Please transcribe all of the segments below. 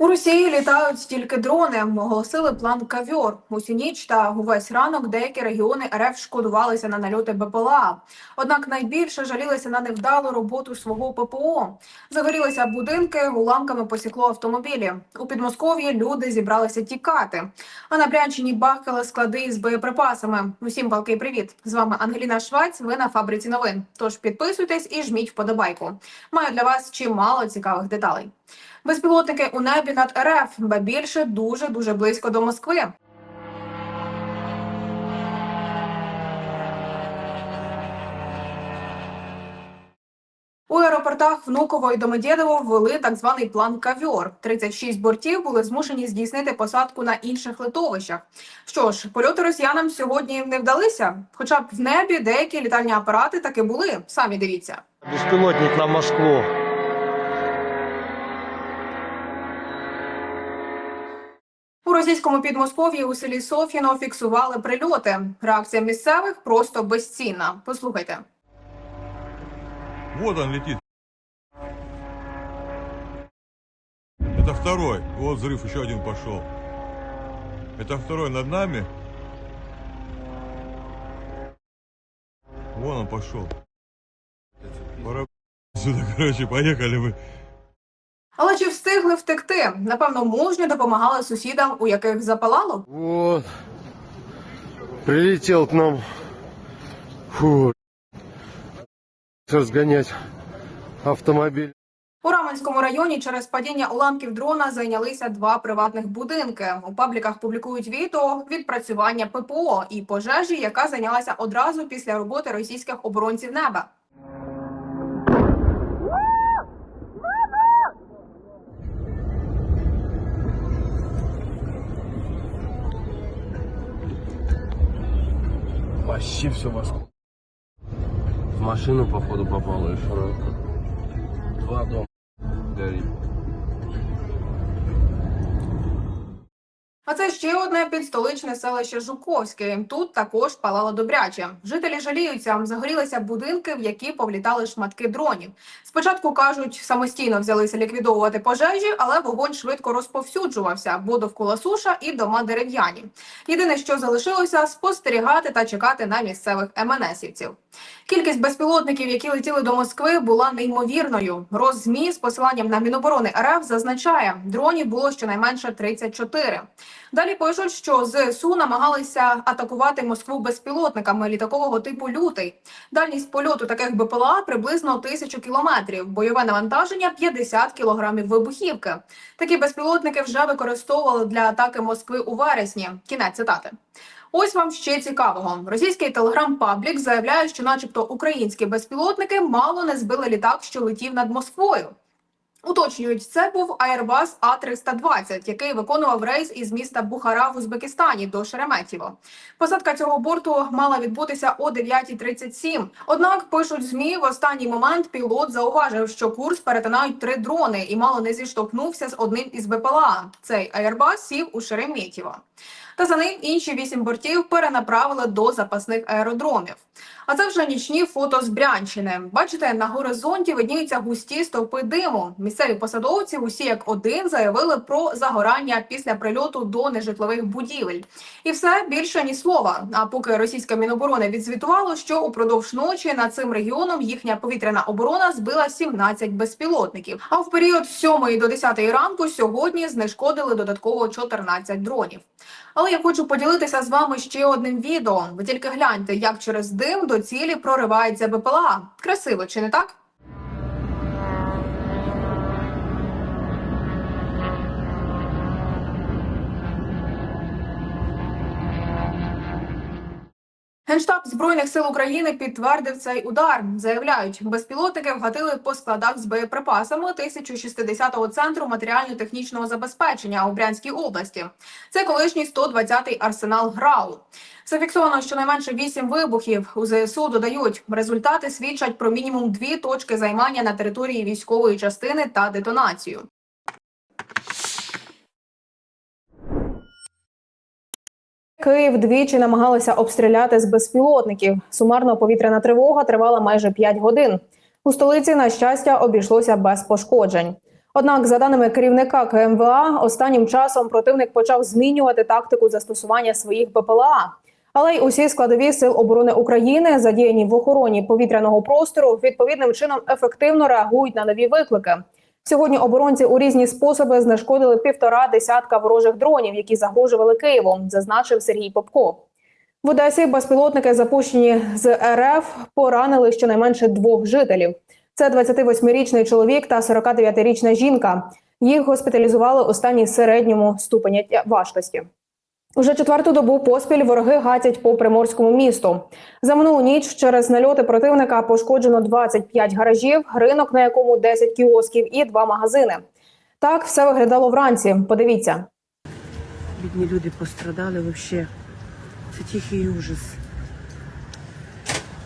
У Росії літають тільки дрони. Оголосили план кавьор. Усю ніч та увесь ранок деякі регіони РФ шкодувалися на нальоти БПЛА. Однак найбільше жалілися на невдалу роботу свого ППО. Загорілися будинки, уламками посікло автомобілі. У Підмосков'ї люди зібралися тікати. А на Брянщині бахкали склади із боєприпасами. Усім палкий привіт! З вами Ангеліна Швець. Ви на фабриці новин. Тож підписуйтесь і жміть вподобайку. Маю для вас чимало цікавих деталей. Безпілотники у небі над РФ, ба більше дуже дуже близько до Москви. У аеропортах Внуково і Домодєдово ввели так званий план кавьор. 36 бортів були змушені здійснити посадку на інших литовищах. Що ж, польоти росіянам сьогодні не вдалися. Хоча б в небі деякі літальні апарати таки були. Самі дивіться. Беспилотник на Москву. російському підмосков'ї у селі Соф'їно фіксували прильоти. Реакція місцевих просто безцінна. Послухайте. Вот он летит. Это второй. Вот взрыв, еще один пошел. Это второй над нами. Вон он пошел. Пора сюда, короче, поехали мы. Але чи встигли втекти? Напевно, мужньо допомагали сусідам, у яких запалало. Вот. Прилетел к нам. Фу. Разгонять автомобиль. У Раменському районі через падіння уламків дрона зайнялися два приватних будинки. У пабліках публікують відео відпрацювання ППО і пожежі, яка зайнялася одразу після роботи російських оборонців неба. Почти все Москву. В машину, походу, попало еще раз. Два дома горит. А це ще одне підстоличне селище Жуковське. Тут також палало добряче. Жителі жаліються, загорілися будинки, в які повлітали шматки дронів. Спочатку кажуть, самостійно взялися ліквідовувати пожежі, але вогонь швидко розповсюджувався, бо довкола суша і дома дерев'яні. Єдине, що залишилося, спостерігати та чекати на місцевих МНСівців. Кількість безпілотників, які летіли до Москви, була неймовірною. Роззмі з посиланням на Міноборони РФ зазначає, дронів було щонайменше 34. Далі пишуть, що ЗСУ намагалися атакувати Москву безпілотниками літакового типу Лютий. Дальність польоту таких БПЛА приблизно тисячу кілометрів. Бойове навантаження 50 кілограмів вибухівки. Такі безпілотники вже використовували для атаки Москви у вересні. Кінець цитати. Ось вам ще цікавого. Російський телеграм-паблік заявляє, що, начебто, українські безпілотники мало не збили літак, що летів над Москвою. Уточнюють, це був Airbus А320, який виконував рейс із міста Бухара в Узбекистані до Шереметьєво. Посадка цього борту мала відбутися о 9.37. Однак пишуть змі в останній момент пілот зауважив, що курс перетинають три дрони і мало не зіштовхнувся з одним із БПЛА. Цей Airbus сів у Шереметьєво. Та за ним інші вісім бортів перенаправили до запасних аеродромів. А це вже нічні фото з Брянщини. Бачите, на горизонті видніються густі стовпи диму. Місцеві посадовці усі як один заявили про загорання після прильоту до нежитлових будівель. І все більше ні слова. А поки російська міноборони відзвітувало, що упродовж ночі над цим регіоном їхня повітряна оборона збила 17 безпілотників. А в період з 7 до 10 ранку сьогодні знешкодили додатково 14 дронів. Але я хочу поділитися з вами ще одним відео. Ви тільки гляньте, як через дим до цілі проривається БПЛА. Красиво, чи не так? Генштаб збройних сил України підтвердив цей удар. Заявляють, безпілотники вгатили по складах з боєприпасами 1060-го центру матеріально-технічного забезпечення у Брянській області. Це колишній 120-й арсенал ГРАУ. Зафіксовано щонайменше 8 вибухів. У ЗСУ додають, результати свідчать про мінімум дві точки займання на території військової частини та детонацію. Київ двічі намагалися обстріляти з безпілотників. Сумарно повітряна тривога тривала майже 5 годин. У столиці, на щастя, обійшлося без пошкоджень. Однак, за даними керівника КМВА, останнім часом противник почав змінювати тактику застосування своїх БПЛА. Але й усі складові сил оборони України, задіяні в охороні повітряного простору, відповідним чином ефективно реагують на нові виклики. Сьогодні оборонці у різні способи знешкодили півтора десятка ворожих дронів, які загрожували Києвом, зазначив Сергій Попко. В Одесі безпілотники, запущені з РФ, поранили щонайменше двох жителів. Це 28-річний чоловік та 49-річна жінка. Їх госпіталізували у середньому ступеня важкості. Уже четверту добу поспіль вороги гатять по приморському місту. За минулу ніч через нальоти противника пошкоджено 25 гаражів, ринок, на якому 10 кіосків і два магазини. Так все виглядало вранці. Подивіться. Бідні люди пострадали взагалі. Це тихий ужас.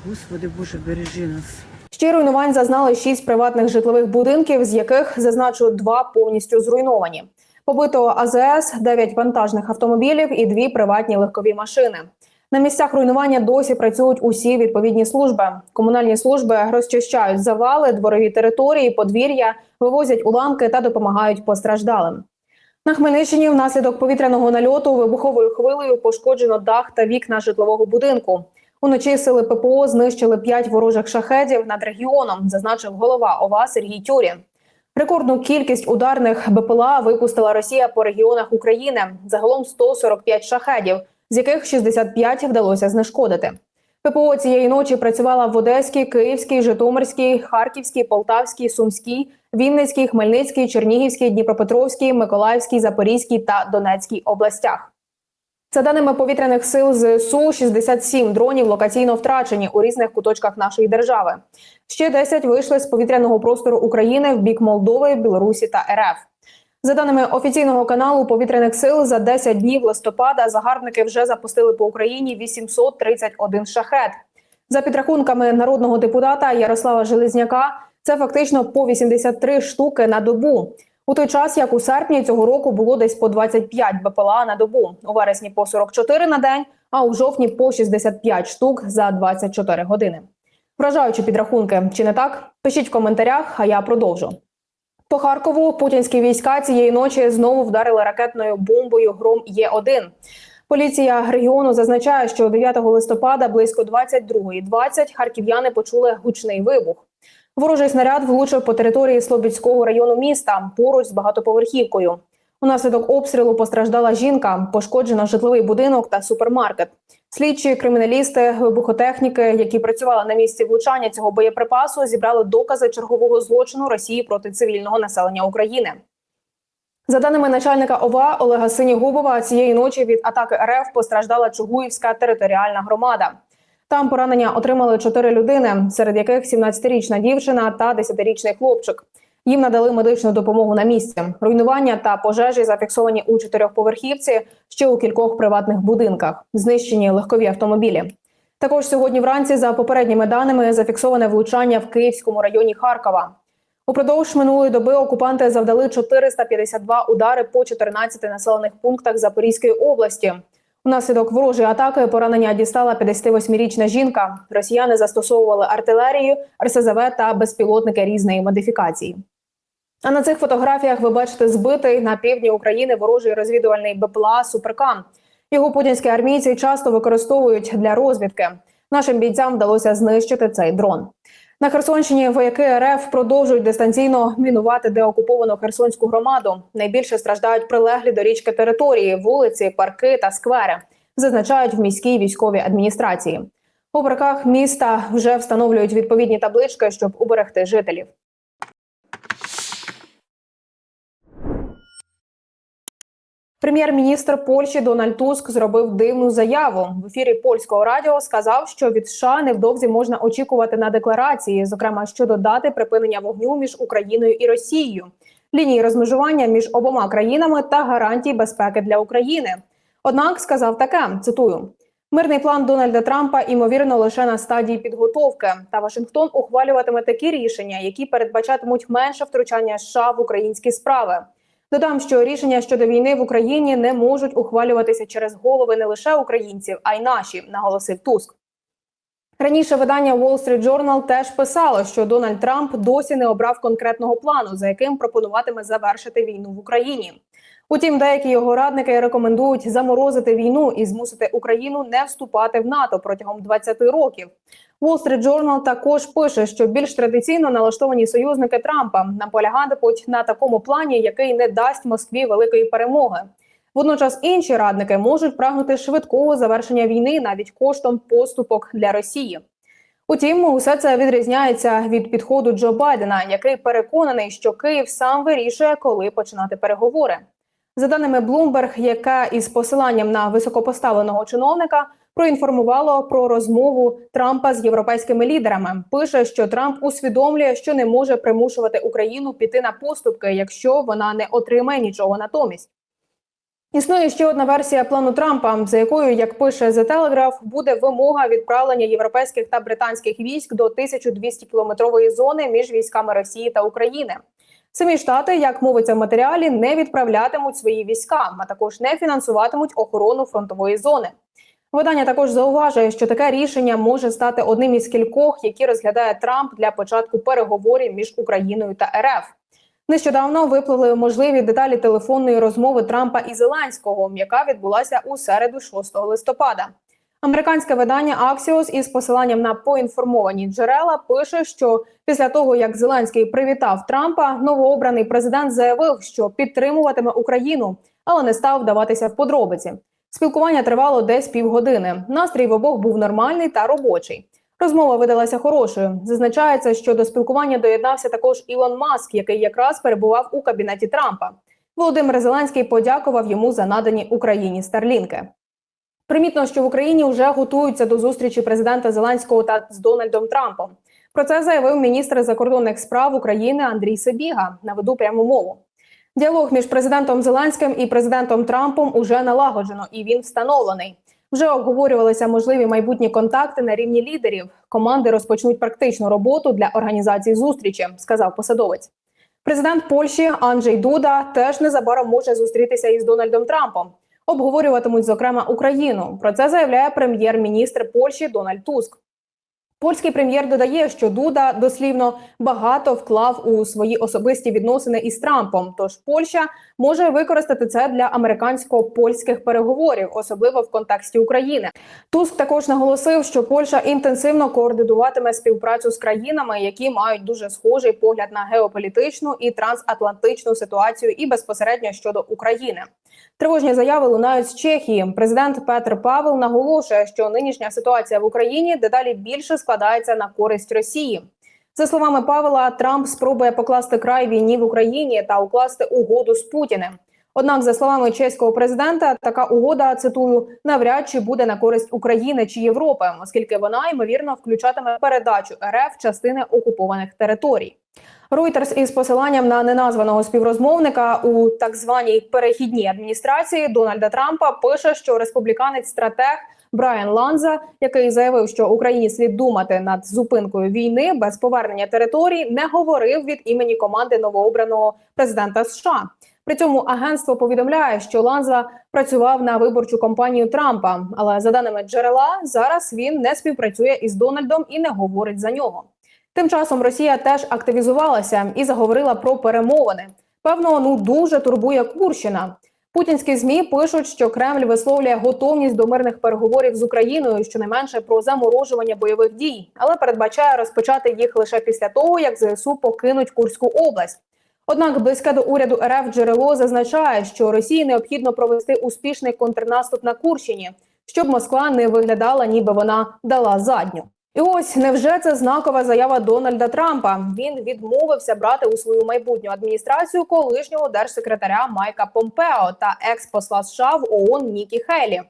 Господи Боже, бережи нас. Ще руйнувань зазнали шість приватних житлових будинків, з яких зазначу два повністю зруйновані. Побито АЗС, 9 вантажних автомобілів і дві приватні легкові машини. На місцях руйнування досі працюють усі відповідні служби. Комунальні служби розчищають завали, дворові території, подвір'я, вивозять уламки та допомагають постраждалим. На Хмельниччині внаслідок повітряного нальоту вибуховою хвилею пошкоджено дах та вікна житлового будинку. Уночі сили ППО знищили п'ять ворожих шахедів над регіоном, зазначив голова ОВА Сергій Тюрін. Рекордну кількість ударних БПЛА випустила Росія по регіонах України. Загалом 145 шахедів, з яких 65 вдалося знешкодити. ППО цієї ночі працювала в Одеській, Київській, Житомирській, Харківській, Полтавській, Сумській, Вінницькій, Хмельницькій, Чернігівській, Дніпропетровській, Миколаївській, Запорізькій та Донецькій областях. За даними повітряних сил ЗСУ, 67 дронів локаційно втрачені у різних куточках нашої держави. Ще 10 вийшли з повітряного простору України в бік Молдови, Білорусі та РФ. За даними офіційного каналу повітряних сил, за 10 днів листопада загарбники вже запустили по Україні 831 шахет. За підрахунками народного депутата Ярослава Железняка, це фактично по 83 штуки на добу. У той час, як у серпні цього року було десь по 25 БПЛА на добу, у вересні по 44 на день, а у жовтні по 65 штук за 24 години. Вражаючі підрахунки, чи не так? Пишіть в коментарях, а я продовжу. По Харкову путінські війська цієї ночі знову вдарили ракетною бомбою Гром Є1. Поліція регіону зазначає, що 9 листопада близько 22.20 харків'яни почули гучний вибух. Ворожий снаряд влучив по території Слобідського району міста поруч з багатоповерхівкою. Унаслідок обстрілу постраждала жінка, пошкоджено житловий будинок та супермаркет. Слідчі, криміналісти, вибухотехніки, які працювали на місці влучання цього боєприпасу, зібрали докази чергового злочину Росії проти цивільного населення України. За даними начальника ОВА Олега Синігубова, цієї ночі від атаки РФ постраждала Чугуївська територіальна громада. Там поранення отримали чотири людини, серед яких 17-річна дівчина та 10-річний хлопчик. Їм надали медичну допомогу на місці. Руйнування та пожежі зафіксовані у чотирьохповерхівці, ще у кількох приватних будинках. Знищені легкові автомобілі. Також сьогодні вранці, за попередніми даними, зафіксоване влучання в Київському районі Харкова. Упродовж минулої доби окупанти завдали 452 удари по 14 населених пунктах Запорізької області. Унаслідок ворожої атаки поранення дістала 58-річна жінка. Росіяни застосовували артилерію, РСЗВ та безпілотники різної модифікації. А на цих фотографіях ви бачите збитий на півдні України ворожий розвідувальний БПЛА Суперкам. Його путінські армійці часто використовують для розвідки. Нашим бійцям вдалося знищити цей дрон. На Херсонщині вояки РФ продовжують дистанційно мінувати деокуповану Херсонську громаду. Найбільше страждають прилеглі до річки території, вулиці, парки та сквери, зазначають в міській військовій адміністрації. У парках міста вже встановлюють відповідні таблички, щоб уберегти жителів. Прем'єр-міністр Польщі Дональд Туск зробив дивну заяву в ефірі польського радіо. Сказав, що від США невдовзі можна очікувати на декларації, зокрема щодо дати припинення вогню між Україною і Росією, лінії розмежування між обома країнами та гарантій безпеки для України. Однак сказав таке: цитую. Мирний план Дональда Трампа ймовірно лише на стадії підготовки. Та Вашингтон ухвалюватиме такі рішення, які передбачатимуть менше втручання США в українські справи. Додам, що рішення щодо війни в Україні не можуть ухвалюватися через голови не лише українців, а й наші, наголосив Туск. Раніше видання Wall Street Journal теж писало, що Дональд Трамп досі не обрав конкретного плану, за яким пропонуватиме завершити війну в Україні. Утім, деякі його радники рекомендують заморозити війну і змусити Україну не вступати в НАТО протягом 20 років. Wall Street Journal також пише, що більш традиційно налаштовані союзники Трампа наполягатимуть на такому плані, який не дасть Москві великої перемоги. Водночас інші радники можуть прагнути швидкого завершення війни навіть коштом поступок для Росії. Утім, усе це відрізняється від підходу Джо Байдена, який переконаний, що Київ сам вирішує, коли починати переговори. За даними Bloomberg, яка із посиланням на високопоставленого чиновника проінформувало про розмову Трампа з європейськими лідерами. Пише, що Трамп усвідомлює, що не може примушувати Україну піти на поступки, якщо вона не отримає нічого натомість. Існує ще одна версія плану Трампа, за якою, як пише The Telegraph, буде вимога відправлення європейських та британських військ до 1200 кілометрової зони між військами Росії та України. Самі штати, як мовиться в матеріалі, не відправлятимуть свої війська, а також не фінансуватимуть охорону фронтової зони. Видання також зауважує, що таке рішення може стати одним із кількох, які розглядає Трамп для початку переговорів між Україною та РФ. Нещодавно випливли можливі деталі телефонної розмови Трампа і Зеленського, яка відбулася у середу 6 листопада. Американське видання Axios із посиланням на поінформовані джерела пише, що після того як Зеленський привітав Трампа, новообраний президент заявив, що підтримуватиме Україну, але не став вдаватися в подробиці. Спілкування тривало десь півгодини. Настрій в обох був нормальний та робочий. Розмова видалася хорошою. Зазначається, що до спілкування доєднався також Ілон Маск, який якраз перебував у кабінеті Трампа. Володимир Зеленський подякував йому за надані Україні старлінки. Примітно, що в Україні вже готуються до зустрічі президента Зеленського та з Дональдом Трампом. Про це заявив міністр закордонних справ України Андрій Сибіга. Наведу пряму мову. Діалог між президентом Зеленським і президентом Трампом уже налагоджено і він встановлений. Вже обговорювалися можливі майбутні контакти на рівні лідерів. Команди розпочнуть практичну роботу для організації зустрічі, сказав посадовець. Президент Польщі Анджей Дуда теж незабаром може зустрітися із Дональдом Трампом. Обговорюватимуть зокрема Україну. Про це заявляє прем'єр-міністр Польщі Дональд Туск. Польський прем'єр додає, що Дуда дослівно багато вклав у свої особисті відносини із Трампом. Тож Польща може використати це для американсько-польських переговорів, особливо в контексті України. Туск також наголосив, що Польща інтенсивно координуватиме співпрацю з країнами, які мають дуже схожий погляд на геополітичну і трансатлантичну ситуацію, і безпосередньо щодо України. Тривожні заяви лунають з Чехії. Президент Петр Павел наголошує, що нинішня ситуація в Україні дедалі більше складається на користь Росії. За словами Павела, Трамп спробує покласти край війні в Україні та укласти угоду з Путіним. Однак, за словами чеського президента, така угода цитую навряд чи буде на користь України чи Європи, оскільки вона ймовірно включатиме передачу РФ частини окупованих територій. Reuters із посиланням на неназваного співрозмовника у так званій перехідній адміністрації Дональда Трампа пише, що республіканець стратег Брайан Ланза, який заявив, що Україні слід думати над зупинкою війни без повернення територій, не говорив від імені команди новообраного президента США. При цьому агентство повідомляє, що Ланза працював на виборчу кампанію Трампа, але за даними джерела, зараз він не співпрацює із Дональдом і не говорить за нього. Тим часом Росія теж активізувалася і заговорила про перемовини. Певно, ну дуже турбує Курщина. Путінські змі пишуть, що Кремль висловлює готовність до мирних переговорів з Україною, щонайменше про заморожування бойових дій, але передбачає розпочати їх лише після того, як ЗСУ покинуть Курську область. Однак близьке до уряду РФ джерело зазначає, що Росії необхідно провести успішний контрнаступ на Курщині, щоб Москва не виглядала, ніби вона дала задню. І ось невже це знакова заява Дональда Трампа? Він відмовився брати у свою майбутню адміністрацію колишнього держсекретаря Майка Помпео та екс-посла США в ООН Нікі Хейлі.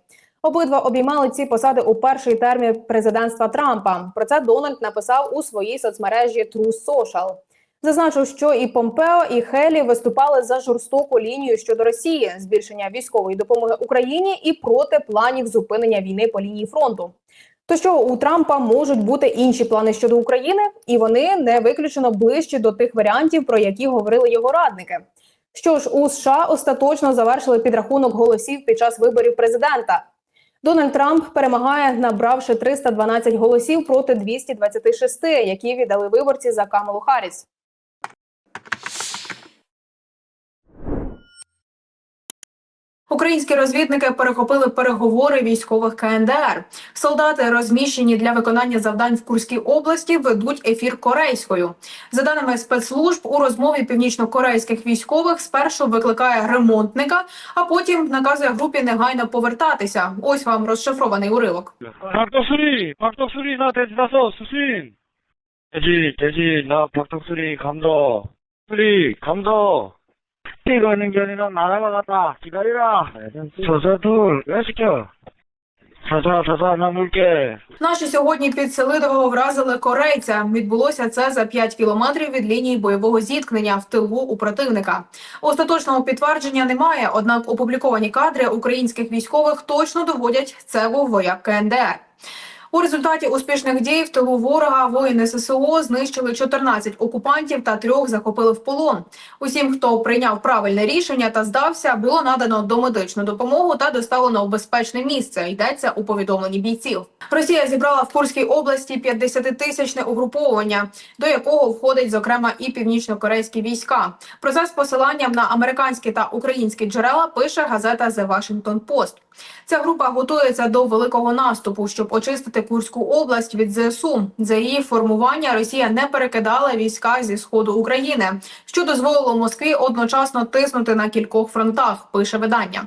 Обидва обіймали ці посади у перший термін президентства Трампа. Про це Дональд написав у своїй соцмережі True Social. Зазначив, що і Помпео, і Хелі виступали за жорстоку лінію щодо Росії, збільшення військової допомоги Україні і проти планів зупинення війни по лінії фронту. То що у Трампа можуть бути інші плани щодо України, і вони не виключено ближчі до тих варіантів, про які говорили його радники. Що ж, у США остаточно завершили підрахунок голосів під час виборів президента. Дональд Трамп перемагає, набравши 312 голосів проти 226, які віддали виборці за Камалу Харріс. Українські розвідники перехопили переговори військових КНДР. Солдати, розміщені для виконання завдань в Курській області, ведуть ефір корейською. За даними спецслужб, у розмові північно-корейських військових спершу викликає ремонтника, а потім наказує групі негайно повертатися. Ось вам розшифрований уривок. 박덕수리, 박덕수리 나 돼지 다섯 수신. 돼지, 돼지 나 박덕수리 감도. 수리 감도. 이거 있는 게 아니라 나라가 갔다. 기다리라. 저저 둘, 왜 시켜? 자자, 자자, 나 물게. Наші сьогодні під Селидового вразили корейця. Відбулося це за 5 кілометрів від лінії бойового зіткнення в тилу у противника. Остаточного підтвердження немає, однак опубліковані кадри українських військових точно доводять це був вояк КНДР. У результаті успішних дій в тилу ворога воїни ССО знищили 14 окупантів та трьох захопили в полон. Усім, хто прийняв правильне рішення та здався, було надано домедичну допомогу та доставлено в безпечне місце. Йдеться у повідомленні бійців. Росія зібрала в Курській області 50-тисячне угруповання, до якого входить зокрема і північно-корейські війська. Про це з посиланням на американські та українські джерела пише газета The Washington Post. Ця група готується до великого наступу, щоб очистити Курську область від ЗСУ. За її формування Росія не перекидала війська зі сходу України, що дозволило Москві одночасно тиснути на кількох фронтах. Пише видання.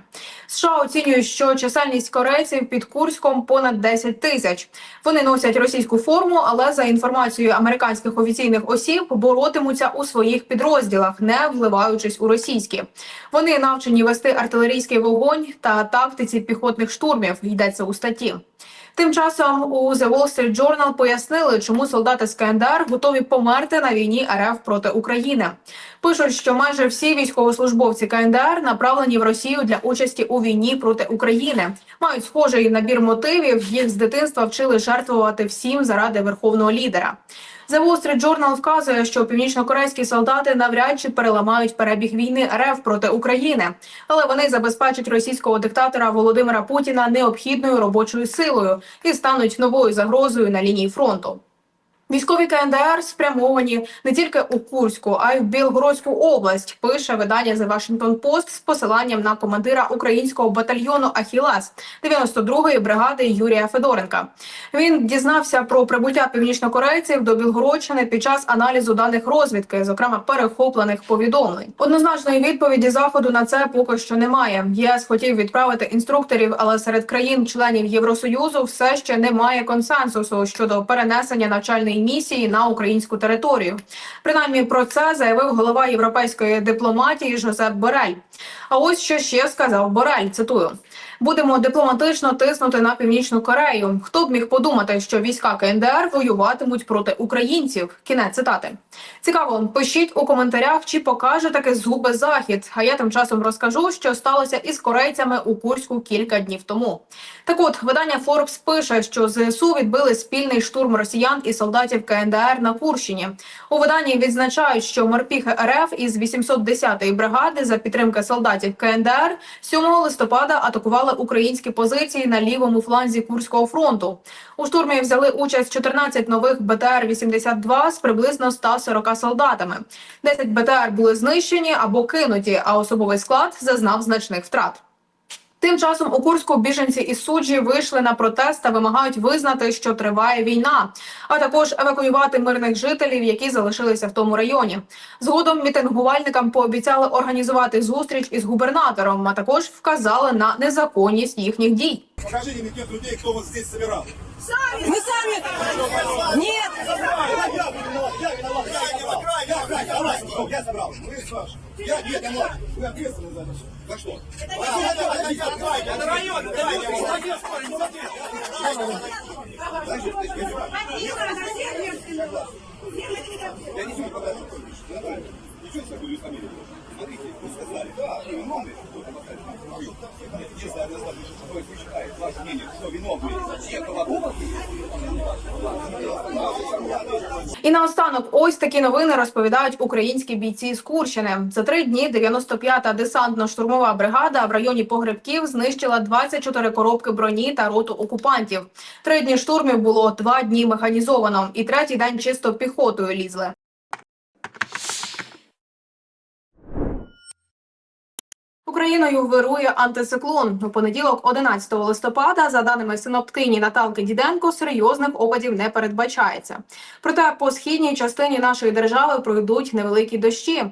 США оцінюють, що чисельність корейців під Курськом понад 10 тисяч. Вони носять російську форму, але за інформацією американських офіційних осіб боротимуться у своїх підрозділах, не вливаючись у російські. Вони навчені вести артилерійський вогонь та тактиці піхотних штурмів. Йдеться у статті. Тим часом у The Wall Street Journal пояснили, чому солдати з КНДР готові померти на війні РФ проти України. Пишуть, що майже всі військовослужбовці КНДР направлені в Росію для участі у війні проти України. Мають схожий набір мотивів. Їх з дитинства вчили жертвувати всім заради верховного лідера. The Wall Street Journal вказує, що північнокорейські солдати навряд чи переламають перебіг війни РФ проти України, але вони забезпечать російського диктатора Володимира Путіна необхідною робочою силою і стануть новою загрозою на лінії фронту. Військові КНДР спрямовані не тільки у Курську, а й в Білгородську область. Пише видання The Washington Post з посиланням на командира українського батальйону Ахілас 92-ї бригади Юрія Федоренка. Він дізнався про прибуття північнокорейців до Білгородщини під час аналізу даних розвідки, зокрема перехоплених повідомлень. Однозначної відповіді заходу на це поки що немає. ЄС хотів відправити інструкторів, але серед країн-членів Євросоюзу все ще немає консенсусу щодо перенесення навчальної місії на українську територію. Принаймні про це заявив голова європейської дипломатії Жозеп Борель. А ось що ще сказав Борель. Цитую. Будемо дипломатично тиснути на північну Корею. Хто б міг подумати, що війська КНДР воюватимуть проти українців? Кінець цитати. Цікаво, пишіть у коментарях, чи покаже таке зуби захід. А я тим часом розкажу, що сталося із корейцями у Курську кілька днів тому. Так от видання Forbes пише, що ЗСУ відбили спільний штурм росіян і солдатів КНДР на Курщині. У виданні відзначають, що морпіхи РФ із 810-ї бригади за підтримки солдатів КНДР 7 листопада атакували українські позиції на лівому фланзі Курського фронту. У штурмі взяли участь 14 нових БТР-82 з приблизно 140 солдатами. 10 БТР були знищені або кинуті, а особовий склад зазнав значних втрат. Тим часом у Курську біженці із суджі вийшли на протест та вимагають визнати, що триває війна, а також евакуювати мирних жителів, які залишилися в тому районі. Згодом мітингувальникам пообіцяли організувати зустріч із губернатором, а також вказали на незаконність їхніх дій. Покажите мне тех людей, кто вас здесь собирал. Мы сами... Нет! Я Давай, давай, я забрал. Я нет, я Вы ответственны за это. За что? Это район, давай, ну, я не знаю, когда ну, ну, это Ничего себе были фамилии. Смотрите, вы сказали, да, и виновный, кто-то поставит на свою. Если одна слабая что считает ваше мнение, что виновный, те, кого вас І наостанок, ось такі новини розповідають українські бійці з Курщини. За три дні 95-та десантно-штурмова бригада в районі погребків знищила 24 коробки броні та роту окупантів. Три дні штурмів було два дні механізовано, і третій день чисто піхотою лізли. Україною вирує антициклон. У понеділок, 11 листопада, за даними синоптині Наталки Діденко, серйозних опадів не передбачається. Проте по східній частині нашої держави пройдуть невеликі дощі.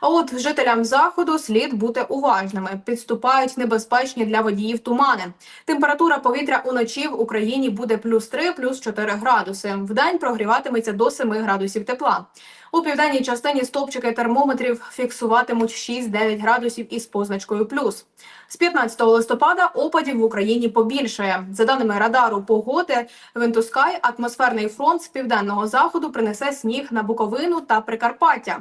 А от жителям заходу слід бути уважними. Підступають небезпечні для водіїв тумани. Температура повітря уночі в Україні буде плюс 3, плюс 4 градуси. Вдень прогріватиметься до 7 градусів тепла. У південній частині стопчики термометрів фіксуватимуть 6-9 градусів із позначкою плюс. З 15 листопада опадів в Україні побільшає. За даними радару погоди, Вентускай атмосферний фронт з південного заходу принесе сніг на Буковину та Прикарпаття.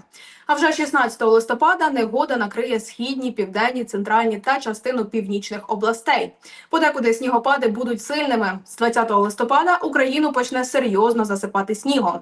А вже 16 листопада негода накриє східні, південні, центральні та частину північних областей. Подекуди снігопади будуть сильними. З 20 листопада Україну почне серйозно засипати снігом.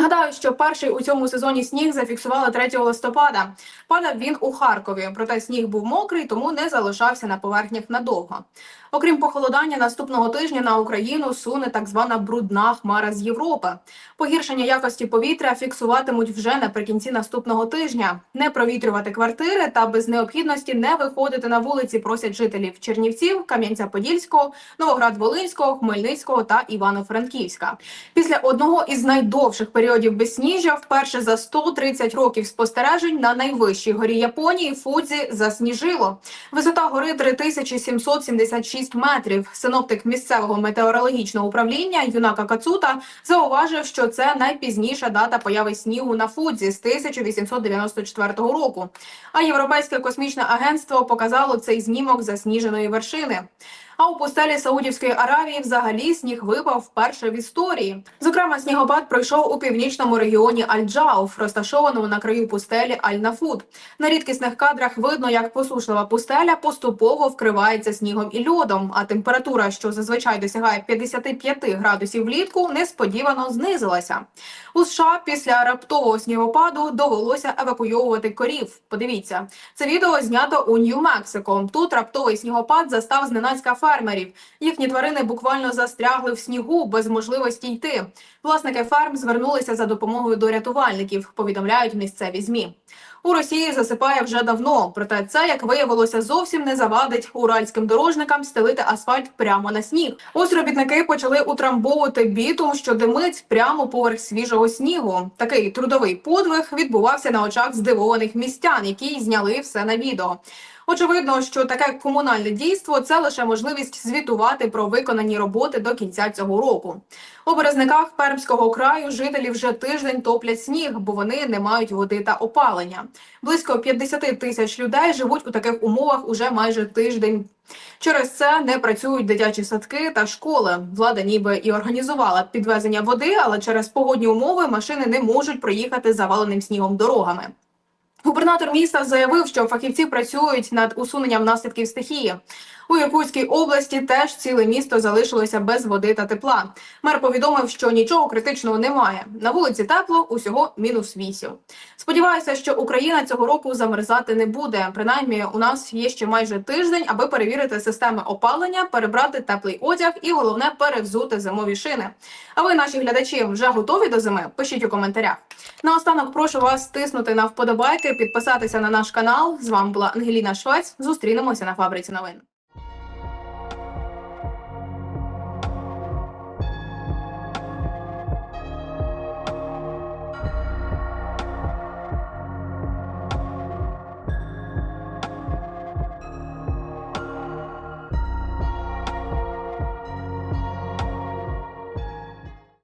Нагадаю, що перший у цьому сезоні сніг зафіксували 3 листопада. Падав він у Харкові, проте сніг був мокрий, тому не залишався на поверхнях надовго. Окрім похолодання, наступного тижня на Україну суне так звана брудна хмара з Європи. Погіршення якості повітря фіксуватимуть вже наприкінці наступного тижня. Не провітрювати квартири та без необхідності не виходити на вулиці просять жителів Чернівців, Кам'янця-Подільського, Новоград-Волинського, Хмельницького та Івано-Франківська. Після одного із найдовших періодів безсніжжя, вперше за 130 років спостережень на найвищій горі Японії Фудзі засніжило. Висота гори 3776 метрів. Синоптик місцевого метеорологічного управління Юнака Кацута зауважив, що це найпізніша дата появи снігу на Фудзі з 1894 року. А Європейське космічне агентство показало цей знімок засніженої вершини. А у пустелі Саудівської Аравії взагалі сніг випав вперше в історії. Зокрема, снігопад пройшов у північному регіоні Аль-Джауф, розташованому на краю пустелі Аль-Нафуд. На рідкісних кадрах видно, як посушлива пустеля поступово вкривається снігом і льодом. А температура, що зазвичай досягає 55 градусів влітку, несподівано знизилася. У США після раптового снігопаду довелося евакуйовувати корів. Подивіться, це відео знято у Нью-Мексико. Тут раптовий снігопад застав зненацька фермерів. Їхні тварини буквально застрягли в снігу без можливості йти. Власники ферм звернулися за допомогою до рятувальників. Повідомляють місцеві змі. У Росії засипає вже давно, проте це, як виявилося, зовсім не завадить уральським дорожникам стелити асфальт прямо на сніг. Ось робітники почали утрамбовувати бітум, що димить прямо поверх свіжого снігу. Такий трудовий подвиг відбувався на очах здивованих містян, які зняли все на відео. Очевидно, що таке комунальне дійство це лише можливість звітувати про виконані роботи до кінця цього року. У березниках Пермського краю жителі вже тиждень топлять сніг, бо вони не мають води та опалення. Близько 50 тисяч людей живуть у таких умовах уже майже тиждень. Через це не працюють дитячі садки та школи. Влада ніби і організувала підвезення води, але через погодні умови машини не можуть проїхати заваленим снігом дорогами. Губернатор міста заявив, що фахівці працюють над усуненням наслідків стихії. У Якутській області теж ціле місто залишилося без води та тепла. Мер повідомив, що нічого критичного немає. На вулиці тепло, усього мінус 8. Сподіваюся, що Україна цього року замерзати не буде. Принаймні, у нас є ще майже тиждень, аби перевірити системи опалення, перебрати теплий одяг і головне перевзути зимові шини. А ви, наші глядачі, вже готові до зими? Пишіть у коментарях. Наостанок прошу вас тиснути на вподобайки, підписатися на наш канал. З вами була Ангеліна Швець. Зустрінемося на фабриці новин.